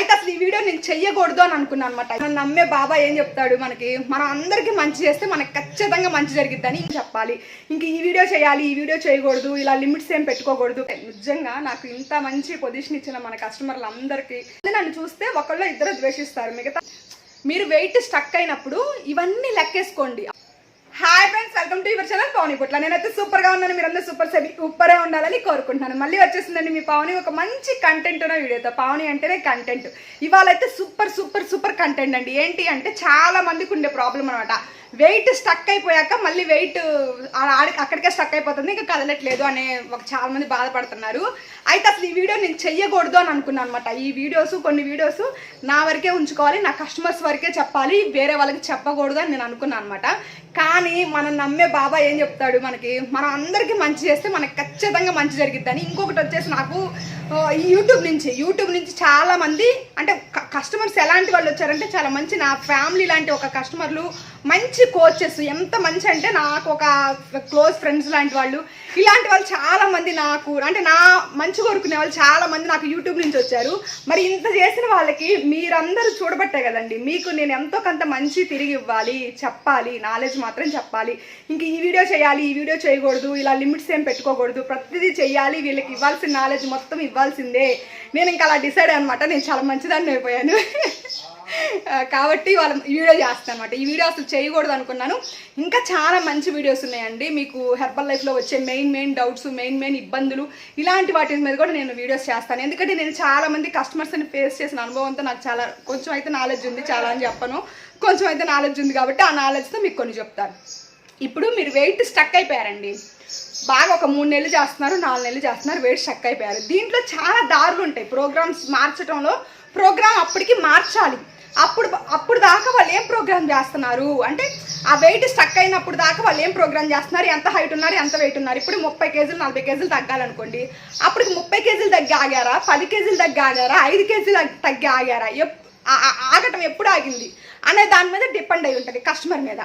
అయితే అసలు ఈ వీడియో నేను చెయ్యకూడదు అని అనుకున్నాను అనమాట నమ్మే బాబా ఏం చెప్తాడు? మనకి మనం అందరికీ మంచి చేస్తే మనకి ఖచ్చితంగా మంచి జరిగిద్దని చెప్పాలి. ఇంక ఈ వీడియో చేయాలి ఈ వీడియో చేయకూడదు ఇలా లిమిట్స్ ఏం పెట్టుకోకూడదు. నిజంగా నాకు ఇంత మంచి పొజిషన్ ఇచ్చిన మన కస్టమర్లు అందరికీ నన్ను చూస్తే ఒకళ్ళు ఇద్దరు ద్వేషిస్తారు. మిగతా మీరు వెయిట్ స్టక్ అయినప్పుడు ఇవన్నీ లెక్కేసుకోండి. Welcome to your channel Pavani Putla నేనైతే సూపర్గా ఉన్నాను. మీరందరూ సూపర్ సెబి సూపరే ఉండాలని కోరుకుంటున్నాను. మళ్ళీ వచ్చేసిందండి మీ పవని ఒక మంచి కంటెంట్ ఉన్న వీడియోతో పవని అంటేనే కంటెంట్ ఇవాళ అయితే సూపర్ సూపర్ సూపర్ కంటెంట్ అండి. ఏంటి అంటే చాలా మందికి ఉండే ప్రాబ్లం అనమాట వెయిట్ స్టక్ అయిపోయాక మళ్ళీ వెయిట్ అక్కడికే స్టక్ అయిపోతుంది. ఇంకా కదలట్లేదు అనే ఒక చాలా మంది బాధపడుతున్నారు. అయితే అసలు ఈ వీడియో నేను చెయ్యకూడదు అని అనుకున్నాను అనమాట ఈ వీడియోస్ కొన్ని వీడియోస్ నా వరకే ఉంచుకోవాలి నా కస్టమర్స్ వరకే చెప్పాలి వేరే వాళ్ళకి చెప్పకూడదు అని నేను అనుకున్నాను అనమాట కానీ మనం నమ్మే బాబా ఏం చెప్తాడు? మనకి మనం అందరికీ మంచి చేస్తే మనకి ఖచ్చితంగా మంచి జరిగిద్దని. ఇంకొకటి వచ్చేసి నాకు యూట్యూబ్ నుంచి యూట్యూబ్ నుంచి చాలామంది అంటే కస్టమర్స్ ఎలాంటి వాళ్ళు వచ్చారంటే చాలా మంచి నా ఫ్యామిలీ లాంటి ఒక కస్టమర్లు మంచి కోచెస్ ఎంత మంచి అంటే నాకు ఒక క్లోజ్ ఫ్రెండ్స్ లాంటి వాళ్ళు. ఇలాంటి వాళ్ళు చాలామంది నాకు అంటే నా మంచి కోరుకునే వాళ్ళు చాలామంది నాకు యూట్యూబ్ నుంచి వచ్చారు. మరి ఇంత చేసిన వాళ్ళకి మీరందరూ చూడబట్టే కదండి. మీకు నేను ఎంతో కొంత మంచి తిరిగి ఇవ్వాలి చెప్పాలి నాలెడ్జ్ మాత్రం చెప్పాలి. ఇంక ఈ వీడియో చేయాలి ఈ వీడియో చేయకూడదు ఇలా లిమిట్స్ ఏం పెట్టుకోకూడదు. ప్రతిదీ చేయాలి వీళ్ళకి ఇవ్వాల్సిన నాలెడ్జ్ మొత్తం ఇవ్వాల్సిందే. నేను ఇంకా అలా డిసైడ్ అనమాట నేను చాలా మంచిదాన్ని అయిపోయాను. కాబట్టి వాళ్ళ వీడియో చేస్తాను అనమాట ఈ వీడియో అసలు చేయకూడదు అనుకున్నాను. ఇంకా చాలా మంచి వీడియోస్ ఉన్నాయండి. మీకు హెర్బల్ లైఫ్లో వచ్చే main main doubts main main ఇబ్బందులు ఇలాంటి వాటి మీద కూడా నేను వీడియోస్ చేస్తాను. ఎందుకంటే నేను చాలా మంది కస్టమర్స్ని ఫేస్ చేసిన అనుభవంతో నాకు చాలా కొంచెం అయితే నాలెడ్జ్ ఉంది చాలా అని చెప్పను. కొంచెం అయితే నాలెడ్జ్ ఉంది కాబట్టి ఆ నాలెడ్జ్తో మీకు కొన్ని చెప్తాను. ఇప్పుడు మీరు వెయిట్ స్టక్ అయిపోయారండి. బాగా ఒక మూడు నెలలు చేస్తున్నారు నాలుగు నెలలు చేస్తున్నారు వెయిట్ స్టక్ అయిపోయారు. దీంట్లో చాలా దారులు ఉంటాయి. ప్రోగ్రామ్స్ మార్చడంలో ప్రోగ్రామ్ అప్పటికి మార్చాలి. అప్పుడు అప్పుడు దాకా వాళ్ళు ఏం ప్రోగ్రామ్ చేస్తున్నారు? అంటే ఆ వెయిట్ స్టక్ అయినప్పుడు దాకా వాళ్ళు ఏం ప్రోగ్రామ్ చేస్తున్నారు? ఎంత హైట్ ఉన్నారు? ఎంత వెయిట్ ఉన్నారు? ఇప్పుడు ముప్పై కేజీలు నలభై కేజీలు తగ్గాలనుకోండి. అప్పటికి ముప్పై కేజీలు తగ్గి ఆగారా? పది కేజీలు తగ్గి ఆగారా? ఐదు కేజీలు తగ్గి ఆగారా? ఎప్- ఆ- ఆగటం ఎప్పుడు ఆగింది? అనే దాని మీద డిపెండ్ అయి ఉంటుంది కస్టమర్ మీద.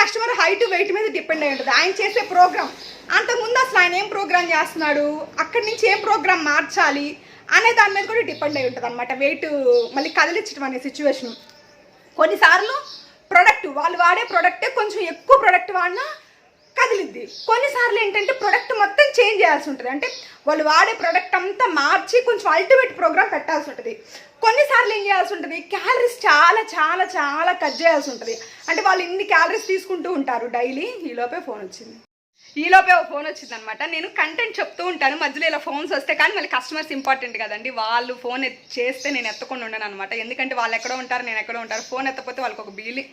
కస్టమర్ హైట్ వెయిట్ మీద డిపెండ్ అయి ఉంటుంది. ఆయన చేసే ప్రోగ్రామ్ అంతకుముందు అసలు ఆయన ఏం ప్రోగ్రామ్ చేస్తున్నాడు? అక్కడి నుంచి ఏం ప్రోగ్రామ్ మార్చాలి? అనే దాని మీద కూడా డిపెండ్ అయి ఉంటుంది అనమాట వెయిట్ మళ్ళీ కదిలించడం అనే సిచ్యువేషన్ కొన్నిసార్లు ప్రొడక్ట్ వాళ్ళు వాడే ప్రొడక్టే కొంచెం ఎక్కువ ప్రొడక్ట్ వాడినా కదిలిద్ది. కొన్నిసార్లు ఏంటంటే ప్రొడక్ట్ మొత్తం చేంజ్ చేయాల్సి ఉంటుంది. అంటే వాళ్ళు వాడే ప్రొడక్ట్ అంతా మార్చి కొంచెం అల్టిమేట్ ప్రోగ్రామ్ పెట్టాల్సి ఉంటుంది. కొన్నిసార్లు ఏం చేయాల్సి ఉంటుంది? క్యాలరీస్ చాలా చాలా చాలా కట్ చేయాల్సి ఉంటుంది. అంటే వాళ్ళు ఇన్ని క్యాలరీస్ తీసుకుంటూ ఉంటారు డైలీ ఈలోపే ఫోన్ వచ్చింది. ఈలోపే ఒక ఫోన్ వచ్చింది అనమాట నేను కంటెంట్ చెప్తూ ఉంటాను. మధ్యలో ఇలా ఫోన్స్ వస్తే కానీ మళ్ళీ కస్టమర్స్ ఇంపార్టెంట్ కదండి. వాళ్ళు ఫోన్ చేస్తే నేను ఎత్తకుండా ఉండను అనమాట ఎందుకంటే వాళ్ళు ఎక్కడో ఉంటారు నేను ఎక్కడో ఉంటారు. ఫోన్ ఎత్తకపోతే వాళ్ళకి ఒక బిల్లి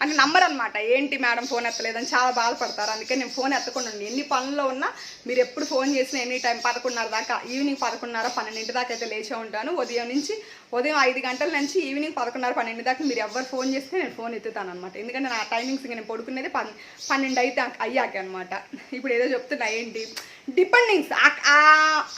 అంటే నంబర్ అనమాట ఏంటి మేడం ఫోన్ ఎత్తలేదని చాలా బాధపడతారు. అందుకే నేను ఫోన్ ఎత్తకుండా ఉండి ఎన్ని పనుల్లో ఉన్నా మీరు ఎప్పుడు ఫోన్ చేసినా ఎనీ టైం పదకొండున్నర దాకా ఈవినింగ్ పదకొండున్నర పన్నెండింటి దాకా అయితే లేచే ఉంటాను. ఉదయం నుంచి ఉదయం ఐదు గంటల నుంచి ఈవినింగ్ పదకొండున్నర పన్నెండు దాకా మీరు ఎవరు ఫోన్ చేస్తే నేను ఫోన్ ఎత్తుతాను అనమాట ఎందుకంటే నా టైమింగ్స్ నేను పడుకునేది పన్ పన్నెండు అయితే అయ్యాక అనమాట ఇప్పుడు ఏదో చెప్తున్నా ఏంటి? డిపెండింగ్స్.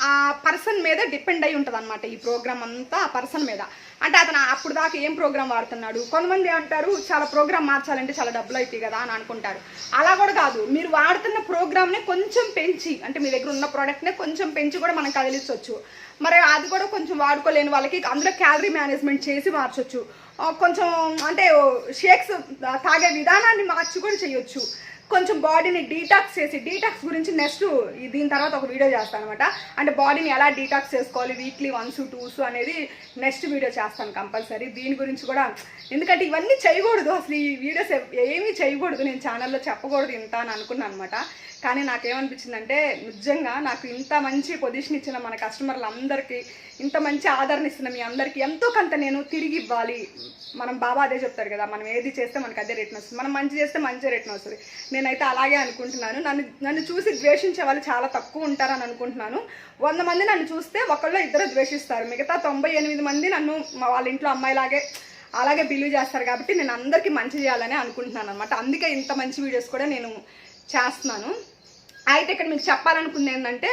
ఆ పర్సన్ మీద డిపెండ్ అయి ఉంటుంది అనమాట ఈ ప్రోగ్రామ్ అంతా ఆ పర్సన్ మీద. అంటే అతను అప్పుడు దాకా ఏం ప్రోగ్రామ్ వాడుతున్నాడు? కొంతమంది అంటారు చాలా ప్రోగ్రామ్ మార్చాలంటే చాలా డబ్బులు అవుతాయి కదా అని అనుకుంటారు. అలా కూడా కాదు. మీరు వాడుతున్న ప్రోగ్రామ్నే కొంచెం పెంచి అంటే మీ దగ్గర ఉన్న ప్రోడక్ట్నే కొంచెం పెంచి కూడా మనం కదిలించవచ్చు మరి అది కూడా కొంచెం వాడుకోలేని వాళ్ళకి అందులో క్యాలరీ మేనేజ్మెంట్ చేసి మార్చొచ్చు. కొంచెం అంటే షేక్స్ తాగే విధానాన్ని మార్చి కూడా చేయొచ్చు. కొంచెం బాడీని డీటాక్స్ చేసి డీటాక్స్ గురించి నెక్స్ట్ దీని తర్వాత ఒక వీడియో చేస్తాను అనమాట అంటే బాడీని ఎలా డీటాక్స్ చేసుకోవాలి వీక్లీ వన్స్ టూస్ అనేది నెక్స్ట్ వీడియో చేస్తాను కంపల్సరీ దీని గురించి కూడా ఎందుకంటే ఇవన్నీ చేయకూడదు. అసలు ఈ వీడియోస్ ఏమీ చేయకూడదు. నేను ఛానల్లో చెప్పకూడదు ఇంత అని అనుకున్నాను అనమాట కానీ నాకేమనిపించిందంటే నిజంగా నాకు ఇంత మంచి పొజిషన్ ఇచ్చిన మన కస్టమర్లు అందరికీ ఇంత మంచి ఆదరణ ఇస్తున్న మీ అందరికీ ఎంతో కొంత నేను తిరిగి ఇవ్వాలి. మనం బాబా అదే చెప్తారు కదా మనం ఏది చేస్తే మనకు అదే రిటర్న్ వస్తుంది. మనం మంచి చేస్తే మంచి రిటర్న్ వస్తుంది. నేనైతే అలాగే అనుకుంటున్నాను. నన్ను నన్ను చూసి ద్వేషించే వాళ్ళు చాలా తక్కువ ఉంటారని అనుకుంటున్నాను. వంద మంది నన్ను చూస్తే ఒకళ్ళు ఇద్దరు ద్వేషిస్తారు. మిగతా తొంభై ఎనిమిది మంది నన్ను వాళ్ళ ఇంట్లో అమ్మాయిలాగే అలాగే బిలీవ్ చేస్తారు కాబట్టి నేను అందరికీ మంచి చేయాలని అనుకుంటున్నాను అనమాట అందుకే ఇంత మంచి వీడియోస్ కూడా నేను చేస్తున్నాను. అయితే ఇక్కడ మీకు చెప్పాలనుకుంది ఏంటంటే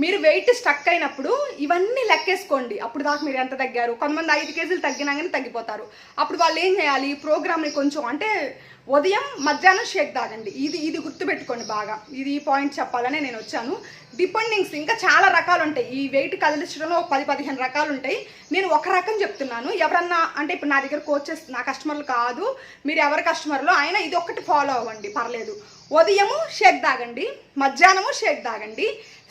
మీరు వెయిట్ స్టక్ అయినప్పుడు ఇవన్నీ లెక్కేసుకోండి. అప్పుడు దాకా మీరు ఎంత తగ్గారు? కొంతమంది ఐదు కేజీలు తగ్గినాగానే తగ్గిపోతారు. అప్పుడు వాళ్ళు ఏం చేయాలి? ప్రోగ్రామ్ని కొంచెం అంటే ఉదయం మధ్యాహ్నం షేక్ తాగండి. ఇది ఇది గుర్తుపెట్టుకోండి బాగా. ఇది ఈ పాయింట్ చెప్పాలనే నేను వచ్చాను. డిపెండింగ్స్ ఇంకా చాలా రకాలు ఉంటాయి. ఈ వెయిట్ కదిలించడంలో పది పదిహేను రకాలు ఉంటాయి. నేను ఒక రకం చెప్తున్నాను. ఎవరన్నా అంటే ఇప్పుడు నా దగ్గర కోచెస్ నా కస్టమర్లు కాదు. మీరు ఎవరి కస్టమర్లో అయినా ఇది ఒకటి ఫాలో అవ్వండి. పర్లేదు. ఉదయము షేక్ తాగండి మధ్యాహ్నము షేక్ తాగండి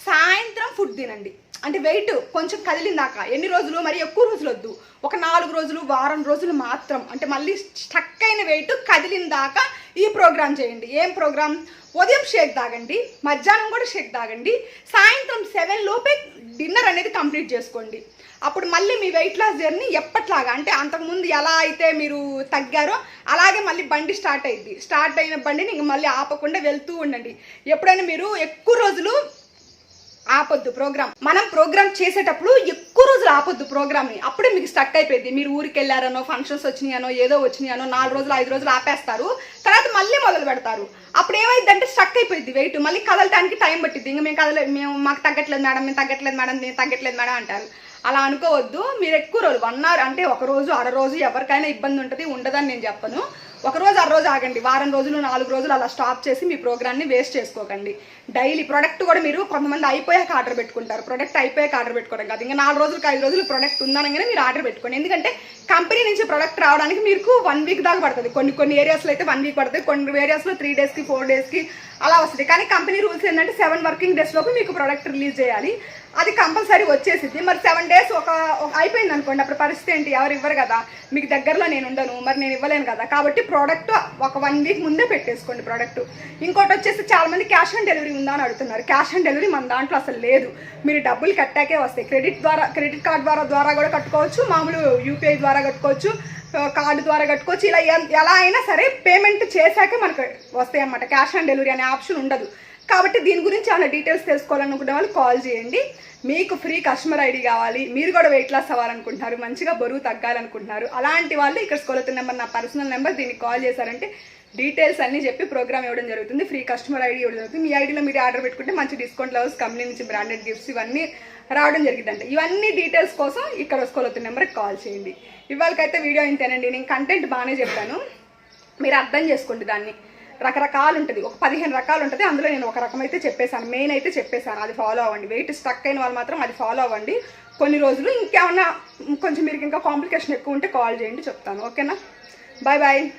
సాయంత్రం ఫుడ్ తినండి. అంటే వెయిట్ కొంచెం కదిలిందాక. ఎన్ని రోజులు? మరి ఎక్కువ రోజులు వద్దు ఒక నాలుగు రోజులు వారం రోజులు మాత్రం. అంటే మళ్ళీ స్టక్ అయిన వెయిట్ కదిలిందాక ఈ ప్రోగ్రామ్ చేయండి. ఏం ప్రోగ్రామ్ ఉదయం షేక్ తాగండి మధ్యాహ్నం కూడా షేక్ తాగండి సాయంత్రం సెవెన్ లోపే డిన్నర్ అనేది కంప్లీట్ చేసుకోండి. అప్పుడు మళ్ళీ మీ వెయిట్ లాస్ జర్నీ ఎప్పట్లాగా? అంటే అంతకుముందు ఎలా అయితే మీరు తగ్గారో అలాగే మళ్ళీ బండి స్టార్ట్ అయింది స్టార్ట్ అయిన బండిని ఇంక మళ్ళీ ఆపకుండా వెళ్తూ ఉండండి. ఎప్పుడైనా మీరు ఎక్కువ రోజులు ఆపొద్దు ప్రోగ్రామ్. మనం ప్రోగ్రామ్ చేసేటప్పుడు ఎక్కువ రోజులు ఆపొద్దు ప్రోగ్రామ్ని. అప్పుడే మీకు స్టక్ అయిపోయింది మీరు ఊరికి వెళ్ళారనో ఫంక్షన్స్ వచ్చినాయనో ఏదో వచ్చినాయనో నాలుగు రోజులు ఐదు రోజులు ఆపేస్తారు. తర్వాత మళ్ళీ మొదలు పెడతారు. అప్పుడు ఏమైందంటే స్టక్ అయిపోయింది వెయిట్ మళ్ళీ కదలటానికి టైం పట్టింది ఇంకా మేము కదలే మేము మాకు తగ్గట్లేదు మేడం మేము తగ్గట్లేదు మేడం నేను తగ్గట్లేదు మేడం అంటారు. అలా అనుకోవద్దు. మీరు ఎక్కువ రోజులు వన్ అవర్ అంటే ఒక రోజు అర రోజు ఎవరికైనా ఇబ్బంది ఉంటుంది ఉండదని నేను చెప్పను. ఒక రోజు రోజు ఆగండి. వారం రోజులు నాలుగు రోజులు అలా స్టాప్ చేసి మీ ప్రోగ్రామ్ని వేస్ట్ చేసుకోకండి. డైలీ ప్రొడక్ట్ కూడా మీరు కొంతమంది అయిపోయాక ఆర్డర్ పెట్టుకుంటారు. ప్రొడక్ట్ అయిపోయాక ఆర్డర్ పెట్టుకోవడం కాదు. ఇంకా నాలుగు రోజులకు ఐదు రోజులు ప్రొడక్ట్ ఉందనగానే మీరు ఆర్డర్ పెట్టుకోండి. ఎందుకంటే కంపెనీ నుంచి ప్రొడక్ట్ రావడానికి మీకు వన్ వీక్ దాకా పడుతుంది. కొన్ని కొన్ని ఏరియాస్లో అయితే వన్ వీక్ పడుతుంది. కొన్ని ఏరియాస్లో త్రీ డేస్కి ఫోర్ డేస్కి అలా వస్తుంది. కానీ కంపెనీ రూల్స్ ఏంటంటే సెవెన్ వర్కింగ్ డేస్ లోపు మీకు ప్రొడక్ట్ రిలీజ్ చేయాలి. అది కంపల్సరీ వచ్చేసింది మరి సెవెన్ డేస్ ఒక- అయిపోయింది అనుకోండి అప్పుడు పరిస్థితి ఏంటి? ఎవరు ఇవ్వరు కదా. మీకు దగ్గరలో నేను ఉండను. మరి నేను ఇవ్వలేను కదా. కాబట్టి ప్రోడక్ట్ ఒక వన్ వీక్ ముందే పెట్టేసుకోండి ప్రోడక్ట్ ఇంకోటి వచ్చేసి చాలా మంది క్యాష్ ఆన్ డెలివరీ ఉందా అని అడుగుతున్నారు. క్యాష్ ఆన్ డెలివరీ మన దాంట్లో అసలు లేదు. మీరు డబ్బులు కట్టాకే వస్తాయి. క్రెడిట్ ద్వారా క్రెడిట్ కార్డ్ ద్వారా ద్వారా కూడా కట్టుకోవచ్చు. మామూలు యూపీఐ ద్వారా కట్టుకోవచ్చు. కార్డు ద్వారా కట్టుకోవచ్చు. ఇలా ఎలా అయినా సరే పేమెంట్ చేశాక మనకు వస్తాయి అన్నమాట క్యాష్ ఆన్ డెలివరీ అనే ఆప్షన్ ఉండదు. కాబట్టి దీని గురించి ఏమైనా డీటెయిల్స్ తెలుసుకోవాలనుకునే వాళ్ళు కాల్ చేయండి. మీకు ఫ్రీ కస్టమర్ ఐడి కావాలి. మీరు కూడా వెయిట్ లాస్ అవ్వాలనుకుంటున్నారు. మంచిగా బరువు తగ్గాలనుకుంటున్నారు. అలాంటి వాళ్ళు ఇక్కడ స్కూల్ నెంబర్ నా పర్సనల్ నెంబర్ దీనికి కాల్ చేశారంటే డీటెయిల్స్ అన్నీ చెప్పి ప్రోగ్రామ్ ఇవ్వడం జరుగుతుంది. ఫ్రీ కస్టమర్ ఐడి ఇవ్వడం జరుగుతుంది. మీ ఐడిలో మీరు ఆర్డర్ పెట్టుకుంటే మంచి డిస్కౌంట్ లెవెల్స్ కంపెనీ నుంచి బ్రాండెడ్ గిఫ్ట్స్ ఇవన్నీ రావడం జరిగిందంట. ఇవన్నీ డీటెయిల్స్ కోసం ఇక్కడ స్కూల్ నెంబర్కి కాల్ చేయండి. ఇవాళకైతే వీడియో ఇంతేనండి. నేను కంటెంట్ బాగానే చెప్పాను. మీరు అర్థం చేసుకోండి దాన్ని. రకరకాలు ఉంటుంది ఒక పదిహేను రకాలు ఉంటుంది అందులో నేను ఒక రకం అయితే చెప్పేశాను. మెయిన్ అయితే చెప్పేశాను. అది ఫాలో అవ్వండి. వెయిట్ స్టక్ అయిన వాళ్ళు మాత్రం అది ఫాలో అవ్వండి. కొన్ని రోజులు ఇంకేమన్నా కొంచెం మీరు ఇంకా కాంప్లికేషన్ ఎక్కువ ఉంటే కాల్ చేయండి చెప్తాను. ఓకేనా? Bye bye